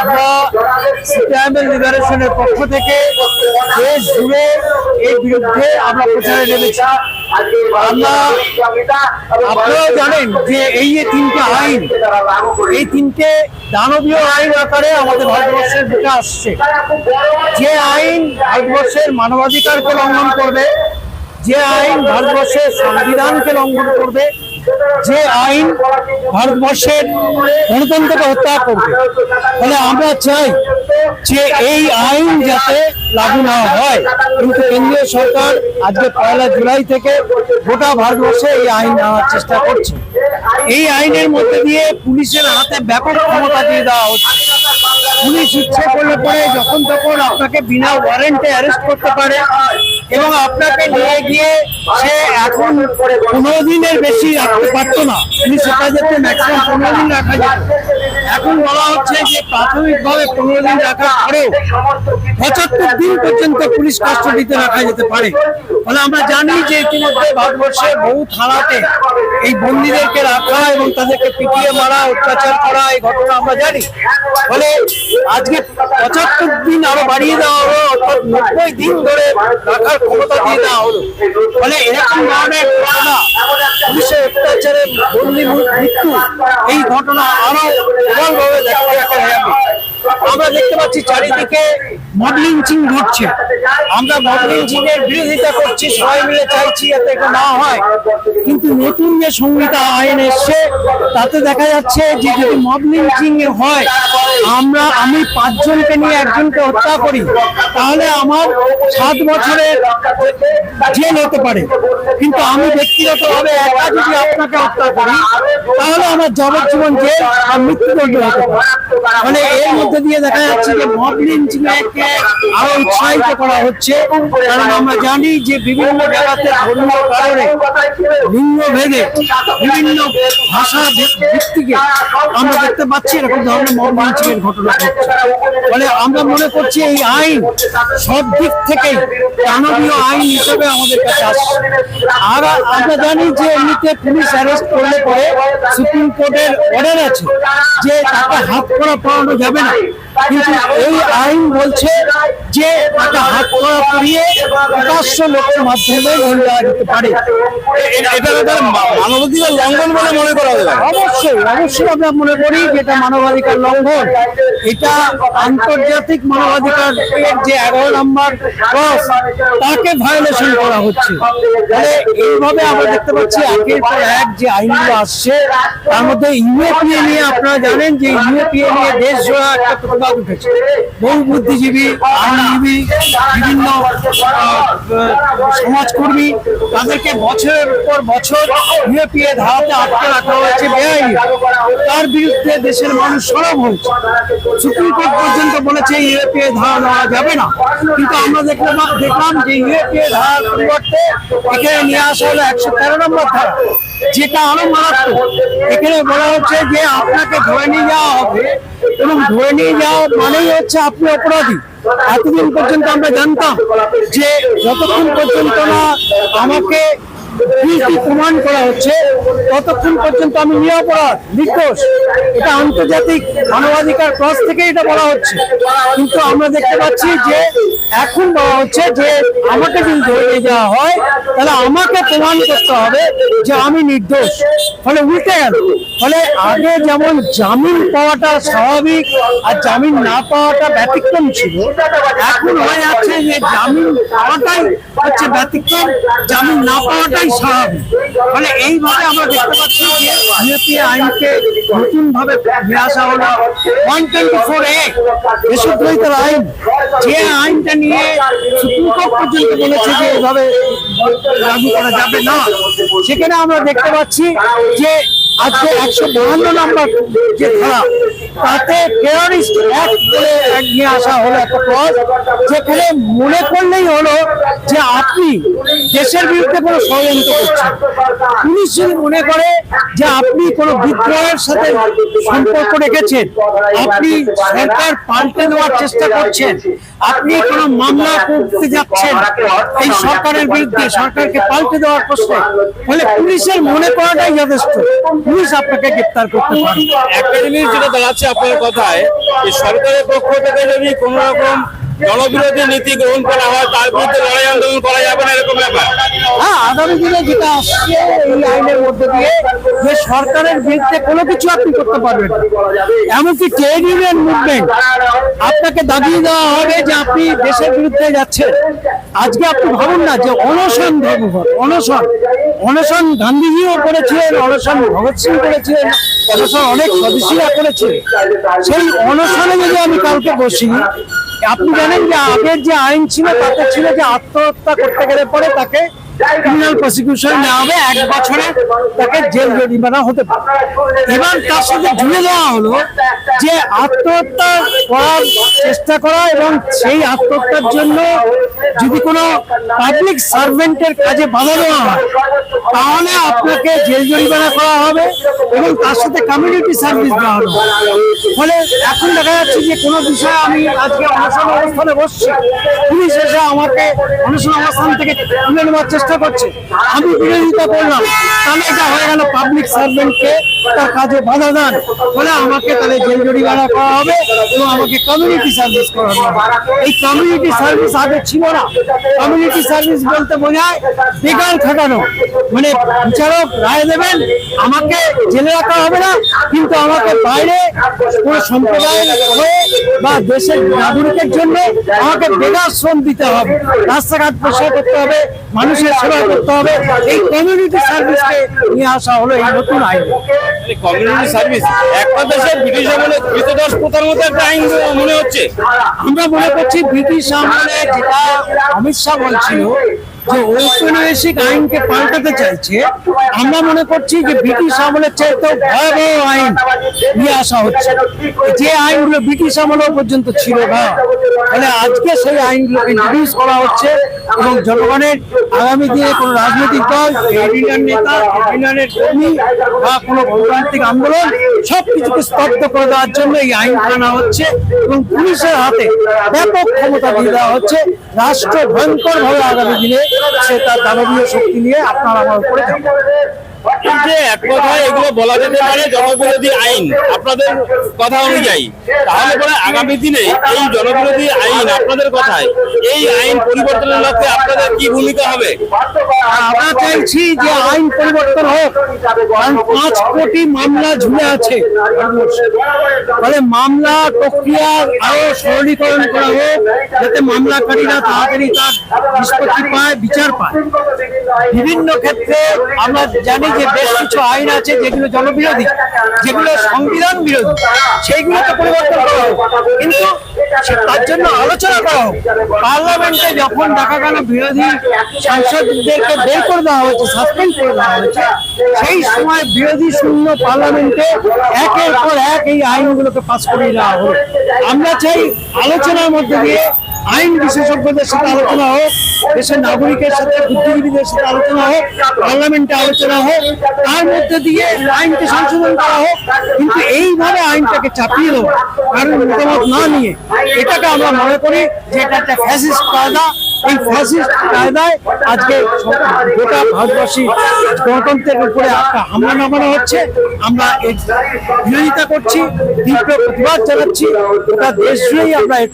আমরা সিপিআইএমএল লিবারেশনের পক্ষ থেকে দেশ জুড়ে এই বিরুদ্ধে আমরা প্রচারে নেমেছি। আমরা আপনারাও জানেন যে এই যে তিনটে আইন, এই তিনটে দানবীয় আইন আকারে আমাদের ভারতবর্ষের বুকে আসছে। যে আইন ভারতবর্ষের মানবাধিকারকে লঙ্ঘন করবে, যে আইন ভারতবর্ষের সংবিধানকে লঙ্ঘন করবে যে আইন ভারতবর্ষের গণতন্ত্রকে হত্যা করবে। ফলে আমরা চাই যে এই আইন যাতে লাগু না হয়। কিন্তু কেন্দ্রীয় সরকার আজকে পয়লা জুলাই থেকে গোটা ভারতবর্ষে এই আইন আনার চেষ্টা করছে। এই আইনের মধ্যে দিয়ে পুলিশের হাতে ব্যাপক ক্ষমতা দিয়ে দেওয়া হচ্ছে। পুলিশ ইচ্ছে করলে পরে যখন তখন আপনাকে বিনা ওয়ারেন্টে অ্যারেস্ট করতে পারে। এবং আপনাকে নিয়ে গিয়ে সে এখন পনেরো দিনের বেশি রাখতে পারতো না। তিনি সেটা যেতে ম্যাক্সিমাম পনেরো দিন রাখা যেত। এখন বলা হচ্ছে যে প্রাথমিকভাবে পনেরো দিন রাখার পরেও পঁচাত্তর দিন পর্যন্ত পুলিশ কাস্টডিতে রাখা যেতে পারে। ফলে আমরা জানি যে ইতিমধ্যে ভারতবর্ষের বহু থানাতে এই বন্দীদেরকে রাখা এবং তাদেরকে পিটিয়ে মারা, অত্যাচার করা, এই ঘটনা আমরা জানি। ফলে আজকে পঁচাত্তর দিন আরও বাড়িয়ে দেওয়া হলো, অর্থাৎ নব্বই দিন ধরে রাখার ক্ষমতা দিয়ে দেওয়া হলো। ফলে এরকম ধরনের ঘটনা পুলিশের অত্যাচারে বন্দি মৃত্যু, এই ঘটনা আরও প্রবলভাবে দেখা দেখা যাবে আমরা দেখতে পাচ্ছি চারিদিকে মব লিঞ্চিং ঘটছে আমরা মব লিঞ্চিং এর বিরোধিতা করছি, সবাই মিলে চাইছি এটা না হয়। নতুন যে সংহিতা আইন এসছে, তাতে দেখা যাচ্ছে যে যদি মব লিঞ্চিং হয়, আমরা, আমি পাঁচজনকে নিয়ে একজনকে হত্যা করি, তাহলে আমার সাত বছরের জেল হতে পারে। কিন্তু আমি ব্যক্তিগতভাবে একা যদি আপনাকে হত্যা করি তাহলে আমার যাবজ্জীবন জেল আর মৃত্যুদণ্ড হতে মানে এর মধ্যে দিয়ে দেখা যাচ্ছে যে মব লিঞ্চিংকে আরও উৎসাহিত করা হচ্ছে। কারণ আমরা জানি যে বিভিন্ন জায়গাতে ধর্মীয় কারণে লিঙ্গ ভেদে বিভিন্ন ভাষা ভিত্তিকে আমরা দেখতে পাচ্ছি এরকম ধরনের মব লিঞ্চিং ঘটনা ঘটছে। ফলে আমরা মনে করছি এই আইন সব দিক থেকেই দানবীয় আইন হিসেবে আমাদের কাছে আসছে। আর আমরা জানি যে এমনিতে পুলিশ অ্যারেস্ট করলে পরে সুপ্রিম কোর্টের অর্ডার আছে যে তাকে হাত করা পড়ানো যাবে না। কিন্তু এই আইন বলছে যে তাকে হাত করা পড়িয়ে প্রকাশ্য লোকের মাধ্যমে দেওয়া যেতে পারে। এটা একটা মানবাধিকার লঙ্ঘন বলে মনে করা যায়। অবশ্যই অবশ্যই আমরা মনে করি যে এটা মানবাধিকার লঙ্ঘন। এটা আন্তর্জাতিক মানবাধিকার যে এগারো নম্বর ক্রস তাকে ভায়োলেশন করা হচ্ছে। ফলে এইভাবে আমরা দেখতে পাচ্ছি একের পর এক যে আইনগুলো আসছে তার মধ্যে ইউএপিএ নিয়ে আপনারা জানেন যে ইউএপিএ নিয়ে দেশ জোড়া একটা প্রতিবাদ উঠেছে। বহু বুদ্ধিজীবী, আইনজীবী, বিভিন্ন সমাজকর্মী তাদেরকে বছরের পর বছর ইউএপিএ ধারাতে আটকে রাখা হয়েছে বেআইনি। তার বিরুদ্ধে দেশের মানুষ সরব হয়েছে। সুপ্রিম কোর্ট পর্যন্ত বলেছে ইউএপিএ ধারা দেওয়া যাবে না। কিন্তু আমরা দেখলাম দেখলাম যে ইউএপিএ ধারার পরিবর্তে এখানে নিয়ে আসা হলো একশো তেরো নম্বর ধারা। যেটা আরও মারাত্মক। এখানে বলা হচ্ছে যে আপনাকে ধরে নিয়ে যাওয়া হবে এবং ধরে নিয়ে যাওয়া মানেই হচ্ছে আপনি অপরাধী। এতদিন পর্যন্ত আমরা জানতাম যে যতক্ষণ পর্যন্ত না আমাকে প্রমাণ করা হচ্ছে? ততক্ষণ পর্যন্ত আমি নিরপরাধ, নির্দোষ? এটা আন্তর্জাতিক মানবাধিকার ক্রস থেকে এটা বলা হচ্ছে। কিন্তু আমরা দেখতে পাচ্ছি যে এখন বলা হচ্ছে যে আমাকে যদি ধরে নিয়ে যাওয়া হয়, তাহলে আমাকে প্রমাণ করতে হবে যে আমি নির্দোষ। ফলে উল্টে গেল। ফলে আগে যেমন জামিন পাওয়াটা স্বাভাবিক আর জামিন না পাওয়াটা ব্যতিক্রম ছিল, এখন হয়ে যাচ্ছে যে জামিন পাওয়াটাই হচ্ছে ব্যতিক্রম, জামিন না পাওয়াটাই ফলে এইভাবে আমরা দেখতে পাচ্ছি আইনকে আসা ওয়ান টোয়েন্টি ফোর আইনটা নিয়ে বলেছে যে করা যাবে না। সেখানে আমরা দেখতে পাচ্ছি যে আজকে একশো বাহান্ন নম্বর যে ধারা তাতে টেররিস্ট অ্যাক্ট বলে নিয়ে আসা হলো একটা ক্লজ যেখানে মনে করলেই হলো যে আপনি দেশের বিরুদ্ধে কোনো ষড়যন্ত্র করছেন। পুলিশ যদি মনে করে যে আপনি কোনো বিদ্রোহের সাথে সম্পর্ক রেখেছেন, আপনি সরকার পাল্টে দেওয়ার চেষ্টা করছেন, আপনি কোনো মামলা করতে যাচ্ছেন, এই সরকারের বিরুদ্ধে সরকারকে পাল্টে দেওয়ার প্রশ্নে, ফলে পুলিশের মনে করাটাই যথেষ্ট। পুলিশ আপনাকে গ্রেপ্তার করতে পারে। একাডেমির যেটা দাঁড়াচ্ছে আপনার কথায় যে সরকারের পক্ষ থেকে যদি কোন রকম জনবিরোধী নীতি গ্রহণ করা হয় তার বিরুদ্ধে লড়াই আন্দোলন করা যাবে না এরকম ব্যাপার? হ্যাঁ আগামী দিনে যেটা আসছে এই আইনের মধ্যে দিয়ে যে সরকারের বিরুদ্ধে কোনো কিছু আপনি করতে পারবেন এমনকি ট্রেড ইউনিয়ন মুভমেন্ট আপনাকে দাবিয়ে দেওয়া হবে যে আপনি দেশের বিরুদ্ধে যাচ্ছেন। আজকে আপনি ভাবুন না যে অনশন ধর্মঘট অনশন। অনশন গান্ধীজিও করেছিলেন, অনশন ভগৎ সিং করেছিলেন, অনশন অনেক স্বদেশীরা করেছিলেন সেই অনশনে যদি আমি কাউকে বসি, আপনি জানেন যে আগের যে আইন ছিল, তাতে ছিল যে আত্মহত্যা করতে গেলে পরে তাকে ক্রিমিনাল প্রসিকিউশন নেওয়া হবে এক বছরে তাকে জেল জরিমানা হতে পারে। এবার তার সাথে জুড়ে দেওয়া হলো যে আত্মহত্যা করার চেষ্টা করা এবং সেই আত্মহত্যার জন্য যদি কোনো পাবলিক সার্ভেন্টের কাজে বাধা দেওয়া হয় তাহলে আপনাকে জেল জরিমানা করা হবে এবং তার সাথে কমিউনিটি সার্ভিস দেওয়া হবে। ফলে এখন দেখা যাচ্ছে যে কোনো বিষয়ে আমি আজকে অনশন অবস্থানে বসছি। পুলিশ এসে আমাকে অনশন অবস্থান থেকে তুলে নেওয়ার চেষ্টা করছে। আমি বিরোধিতা করলাম। তাহলে এটা হয়ে গেল পাবলিক সার্ভেন্টকে তার কাজে বাধা দান। ফলে আমাকে তাহলে জেল জরিমানা করা হবে এবং আমাকে কমিউনিটি সার্ভিস করা হবে। এই কমিউনিটি সার্ভিস আগে ছিল না। কমিউনিটি সার্ভিস বলতে বোঝায় বেকার খাটানো মানে বিচারক রায় দেবেন, আমাকে জেলে রাখা হবে না, কিন্তু আমাকে বাইরে কোনো সম্প্রদায়ের হয়ে বা দেশের নাগরিকের জন্য আমাকে বেকার শ্রম দিতে হবে। রাস্তাঘাট পরিষ্কার করতে হবে, মানুষের সেবা করতে হবে। এই কমিউনিটি সার্ভিসকে নিয়ে আসা হলো এই নতুন আইন। কমিউনিটি সার্ভিস একটা দেশে ব্রিটিশ আমলে কৃতদাস প্রথার মতো একটা আইন মনে হচ্ছে। আমরা মনে করছি ব্রিটিশ আমলে যেটা অমিত শাহ বলছিল যে ঔপনিবেশিক আইনকে পাল্টাতে চাইছে আমরা মনে করছি যে ব্রিটিশ আমলের চাইতেও ভয়াবহ আইন নিয়ে আসা হচ্ছে। যে আইনগুলো ব্রিটিশ আমলেও পর্যন্ত ছিল না ফলে আজকে সেই আইনগুলোকে ইন্ট্রোডিউস করা হচ্ছে। এবং জনগণের আগামী দিনে কোনো রাজনৈতিক দল ইউনিয়ন নেতা ইউনিয়নের কর্মী বা কোনো গণতান্ত্রিক আন্দোলন সব কিছুকে স্তব্ধ করে দেওয়ার জন্য এই আইন আনা হচ্ছে এবং পুলিশের হাতে ব্যাপক ক্ষমতা দিয়ে দেওয়া হচ্ছে। রাষ্ট্র ভয়ঙ্কর ভাবে আগামী দিনে সে তার দানবীয় শক্তি নিয়ে আপনার আমার উপরে এক কথায় এগুলো বলা যেতে পারে জনবিরোধী আইন। আপনাদের কথা অনুযায়ী, তাহলে পরে আগামী দিনে এই জনবিরোধী আইন আপনাদের কথায়, এই আইন পরিবর্তনের লক্ষ্যে আপনাদের কি ভূমিকা হবে? আমরা চাইছি যে আইন পরিবর্তন হোক। কারণ পাঁচ কোটি মামলা ঝুলে আছে। ফলে মামলা প্রক্রিয়া আরও সরলীকরণ করা হোক, যাতে মামলাকারীরা তাড়াতাড়ি তার নিষ্পত্তি পায়, বিচার পায়। বিভিন্ন ক্ষেত্রে আমরা জানি যে বেশ কিছু আইন আছে যেগুলো জনবিরোধী, যেগুলো সংবিধান বিরোধী সেইগুলোকে পরিবর্তন করা হোক। কিন্তু তার জন্য আলোচনা করা হোক। পার্লামেন্টে যখন দেখা গেল বিরোধী সাংসদদেরকে বের করে দেওয়া হয়েছে, সাসপেন্ড করে দেওয়া হয়েছে, সেই সময় বিরোধী শূন্য পার্লামেন্টে একের পর এক এই আইনগুলোকে পাস করিয়ে দেওয়া হলো। আমরা চাই আলোচনার মধ্যে দিয়ে আইন বিশেষজ্ঞদের সাথে আলোচনা হোক, দেশের নাগরিকের সাথে বুদ্ধিজীবীদের সাথে আলোচনা হোক, পার্লামেন্টে আলোচনা হোক, তার মধ্যে দিয়ে আইনকে সংশোধন করা হোক, কিন্তু এইভাবে আইনটাকে চাপিয়ে দেবো কারণ মতামত না নিয়ে, এটাকে আমরা মনে করি যে এটা একটা ফ্যাসিস্ট কায়দা। এই ফ্যাসিস্ট কায়দায় আজকে গোটা ভারতবাসী গণতন্ত্রের উপরে একটা হামলা নামানো হচ্ছে, আমরা এর বিরোধিতা করছি, তীব্র প্রতিবাদ জানাচ্ছি, গোটা দেশ জুড়েই আমরা এর